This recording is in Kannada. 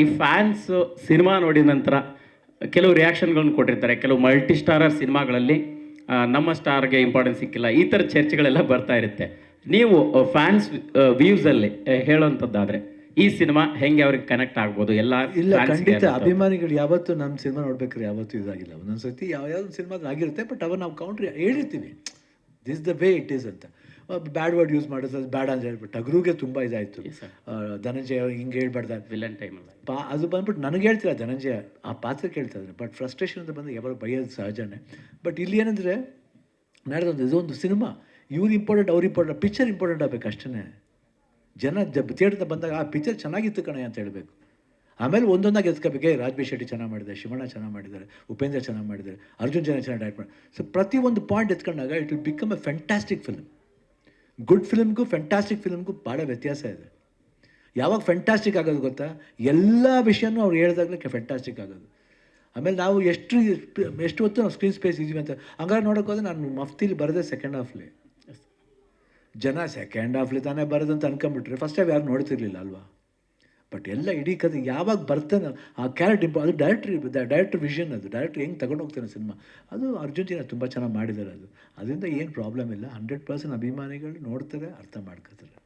ಈ ಫ್ಯಾನ್ಸ್ ಸಿನಿಮಾ ನೋಡಿದ ನಂತರ ಕೆಲವು ರಿಯಾಕ್ಷನ್ಗಳನ್ನು ಕೊಟ್ಟಿರ್ತಾರೆ. ಕೆಲವು ಮಲ್ಟಿ ಸ್ಟಾರರ್ ಸಿನಿಮಾಗಳಲ್ಲಿ ನಮ್ಮ ಸ್ಟಾರ್ಗೆ ಇಂಪಾರ್ಟೆನ್ಸ್ ಸಿಕ್ಕಿಲ್ಲ. ಈ ಥರ ಚರ್ಚೆಗಳೆಲ್ಲ ಬರ್ತಾ ಇರುತ್ತೆ. ನೀವು ಫ್ಯಾನ್ಸ್ ವ್ಯೂಸಲ್ಲಿ ಹೇಳೋವಂಥದ್ದಾದರೆ ಈ ಸಿನಿಮಾ ಹೆಂಗೆ ಅವ್ರಿಗೆ ಕನೆಕ್ಟ್ ಆಗ್ಬೋದು? ಎಲ್ಲ ಇಲ್ಲ ಖಂಡಿತ ಅಭಿಮಾನಿಗಳು ಯಾವತ್ತೂ ನಮ್ಮ ಸಿನಿಮಾ ನೋಡ್ಬೇಕಾದ್ರೆ ಯಾವತ್ತೂ ಇದಾಗಿಲ್ಲ. ಒಂದೊಂದು ಸರ್ತಿ ಯಾವ ಯಾವ ಸಿನಿಮಾ ಆಗಿರುತ್ತೆ ಬಟ್ ಅವ ನಾವು country ಹೇಳಿರ್ತೀವಿ. This the way it is ಅಂತ. ಬ್ಯಾಡ್ ವರ್ಡ್ ಯೂಸ್ ಮಾಡೋದು ಅದು ಬ್ಯಾಡ್ ಅಂತ ಹೇಳ್ಬಿಟ್ಟು. ಟಗ್ರುಗೆ ತುಂಬ ಇದಾಯಿತು. ಧನಂಜಯ ಹಿಂಗೆ ಹೇಳ್ಬಾರ್ದು. ವಿಲನ್ ಟೈಮ್ ಪಾ ಅದು ಬಂದ್ಬಿಟ್ಟು ನನಗೆ ಹೇಳ್ತಿಲ್ಲ ಧನಂಜಯ ಆ ಪಾತ್ರ ಕೇಳ್ತಾ ಇದ್ದಾರೆ ಬಟ್ ಫ್ರಸ್ಟ್ರೇಷನ್ ಅಂತ ಬಂದಾಗ ಯಾವಾಗ ಬೈಯೋದು ಸಹಜನೇ. ಬಟ್ ಇಲ್ಲಿ ಏನಂದರೆ ನಡೆದೊಂದು ಇದೊಂದು ಸಿನಿಮಾ. ಇವ್ರು ಇಂಪಾರ್ಟೆಂಟ್ ಅವ್ರು ಇಂಪಾರ್ಟೆಂಟ್ ಪಿಕ್ಚರ್ ಇಂಪಾರ್ಟೆಂಟ್ ಆಗಬೇಕು ಅಷ್ಟೇ ಜನ ಜಬ್ ಥಿಯೇಟ್ರ್ ಬಂದಾಗ ಆ ಪಿಕ್ಚರ್ ಚೆನ್ನಾಗಿತ್ತು ಕಣೆ ಅಂತ ಹೇಳಬೇಕು. ಆಮೇಲೆ ಒಂದೊಂದಾಗಿ ಎತ್ಕೋಬೇಕು ರಾಜ್ ರಾಜ್ಬಿ ಶೆಟ್ಟಿ ಚೆನ್ನಾಗಿ ಮಾಡಿದ್ದಾರೆ ಶಿವಣ್ಣ ಚೆನ್ನಾಗಿ ಮಾಡಿದ್ದಾರೆ ಉಪೇಂದ್ರ ಚೆನ್ನಾಗಿ ಮಾಡಿದ್ದಾರೆ ಅರ್ಜುನ್ ಜನ ಚೆನ್ನಾಗಿ ಡೈರೆಕ್ಟ್ ಮಾಡಿ. ಸೊ ಒಂದು point ಎತ್ಕೊಂಡಾಗ it will become a fantastic film good ಫಿಲ್ಮ್ಗೂ fantastic ಫಿಲ್ಮ್ಗೂ ಭಾಳ ವ್ಯತ್ಯಾಸ ಇದೆ. ಯಾವಾಗ ಫ್ಯಾಂಟಾಸ್ಟಿಕ್ ಆಗೋದು ಗೊತ್ತಾ? ಎಲ್ಲ ವಿಷಯನೂ ಅವ್ರು ಹೇಳ್ದಾಗಲೇ ಫ್ಯಾಂಟಾಸ್ಟಿಕ್ ಆಗೋದು. ಆಮೇಲೆ ನಾವು ಎಷ್ಟು ಎಷ್ಟು ಹೊತ್ತು ನಾವು ಸ್ಕ್ರೀನ್ ಸ್ಪೇಸ್ ಇದೀವಿ ಅಂತ ಹಂಗಾರೆ ನೋಡೋಕೆ ಹೋದ್ರೆ ನಾನು ಮಫ್ತಿಲಿ ಬರೋದೇ ಸೆಕೆಂಡ್ ಹಾಫ್ಲಿ ಜನ ಸೆಕೆಂಡ್ ಹಾಫ್ಲಿ ತಾನೇ ಬರೋದಂತ ಅನ್ಕೊಂಬಿಟ್ರೆ ಫಸ್ಟ್ ಹಾಫ್ ಯಾರು ನೋಡ್ತಿರ್ಲಿಲ್ಲ ಅಲ್ವಾ? ಬಟ್ ಎಲ್ಲ ಇಡೀ ಕತೆ ಯಾವಾಗ ಬರ್ತಾನೆ ಆ ಕ್ಯಾರೆಟ್ ಇಂಪ ಅದು ಡೈರೆಕ್ಟ್ರಿ ಡೈರೆಕ್ಟರ್ ವಿಷನ್ ಅದು. ಡೈರೆಕ್ಟ್ರ್ ಹೆಂಗೆ ತಗೊಂಡು ಹೋಗ್ತಾನೆ ಸಿನಿಮಾ ಅದು ಅರ್ಜುನ್ ತುಂಬ ಚೆನ್ನಾಗಿ ಮಾಡಿದ್ದಾರೆ ಅದು. ಅದರಿಂದ ಏನು ಪ್ರಾಬ್ಲಮ್ ಇಲ್ಲ. ಹಂಡ್ರೆಡ್ ಪರ್ಸೆಂಟ್ ಅಭಿಮಾನಿಗಳು ನೋಡ್ತಾರೆ, ಅರ್ಥ ಮಾಡ್ಕೋತಾರೆ.